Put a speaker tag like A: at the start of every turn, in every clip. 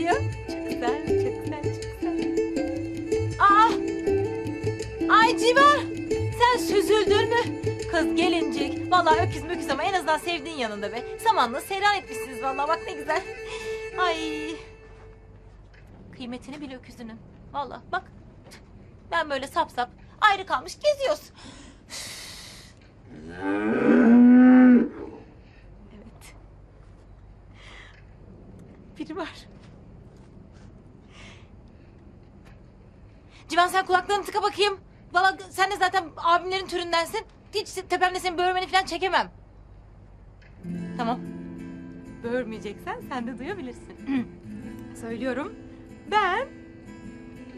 A: diyor. Çık sen, çık sen, çık sen. Aa! Ay Civa! Sen süzüldün mü? Kız gelincik. Vallahi öküz möküz ama en azından sevdiğin yanında be. Samanla seyran etmişsiniz vallahi bak ne güzel. Ay. Kıymetini bil öküzünün. Vallahi bak. Ben böyle sap sap ayrı kalmış geziyoruz. Civan sen kulaklarını tıka bakayım. Valla sen de zaten abimlerin türündensin. Hiç tepemde senin böğürmeni falan çekemem. Tamam. Böğürmeyeceksen sen de duyabilirsin. Söylüyorum. Ben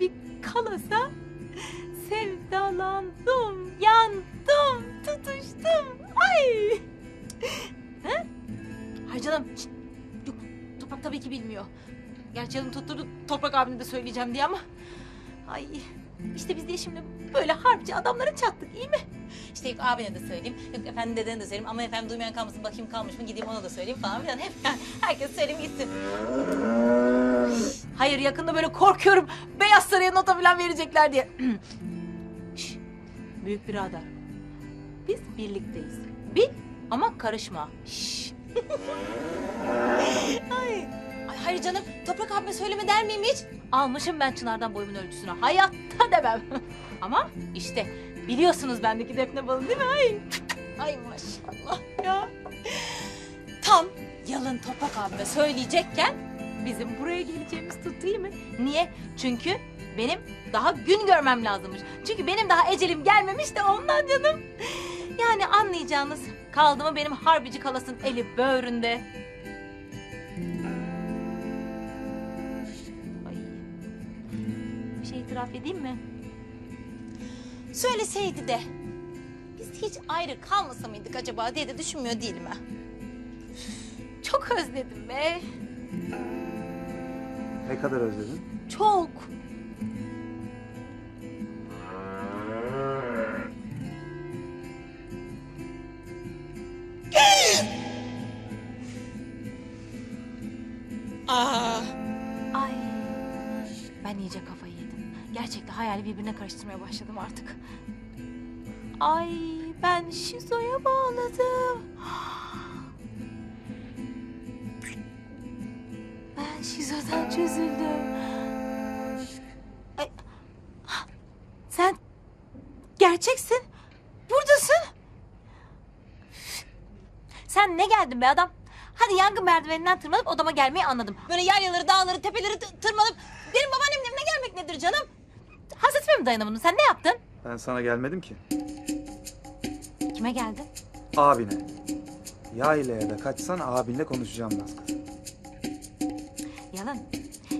A: bir kalasa sevdalandım, yandım, tutuştum. Ay! He? Hay canım. Yok, Toprak tabii ki bilmiyor. Gerçi canım tutturdu Toprak abine de söyleyeceğim diye ama. Ay işte biz de şimdi böyle harpçı adamlara çattık iyi mi? İşte yok abine de söyleyeyim. Yok efendim dedene de söyleyeyim. Ama efendim duymayan kalmasın bakayım kalmış mı gideyim ona da söyleyeyim falan filan. Hep herkes söyleyeyim gitsin. Hayır yakında böyle korkuyorum. Beyaz Saray'a nota falan verecekler diye. Büyük birader. Biz birlikteyiz. Bil ama karışma. Şş. Ay. Ay hayır canım Toprak abime söyleme der miyim hiç? Almışım ben Çınar'dan boyumun ölçüsünü. Hayatta demem. Ama işte biliyorsunuz bendeki defne balı değil mi? Ay, Ay maşallah ya. Tam yalın Toprak abime söyleyecekken bizim buraya geleceğimiz tuttu değil mi? Niye? Çünkü benim daha gün görmem lazımmış. Çünkü benim daha ecelim gelmemiş de ondan canım. Yani anlayacağınız kaldı mı benim harbici kalasın eli böğründe. Şey itiraf edeyim mi? Söyleseydi de biz hiç ayrı kalmasa mıydık acaba diye de düşünmüyor değilim ha. Çok özledim be.
B: Ne kadar özledin?
A: Çok.
C: Aa,
A: Ay. Ben iyice kafayı yedim. Gerçekten hayali birbirine karıştırmaya başladım artık. Ay ben şizoya bağladım. Ben şizodan çözüldüm. Sen gerçeksin. Buradasın. Sen ne geldin be adam? Hadi yangın merdiveninden tırmanıp odama gelmeyi anladım. Böyle yaylaları, dağları, tepeleri tırmanıp benim babaannemin evine gelmek nedir canım? Hasretime mi dayanamadın? Sen ne yaptın?
B: Ben sana gelmedim ki.
A: Kime geldin?
B: Abine. Yaylaya da kaçsan abinle konuşacağım Naz kız.
A: Yalan.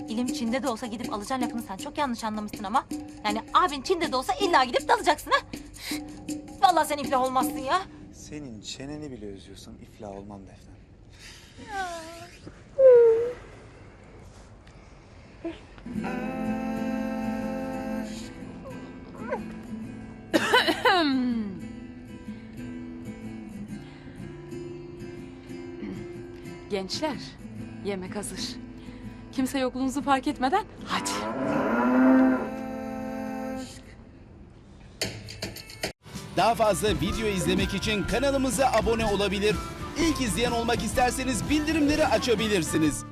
A: İlim Çin'de de olsa gidip alacağın lafını sen çok yanlış anlamışsın ama. Yani abin Çin'de de olsa illa gidip dalacaksın ha. Vallahi sen iflah olmazsın ya.
B: Senin çeneni bile özlüyorsan iflah olmam Defne.
D: Gençler, yemek hazır. Kimse yokluğunuzu fark etmeden hadi.
E: Daha fazla video izlemek için kanalımıza abone olabilir. İlk izleyen olmak isterseniz bildirimleri açabilirsiniz.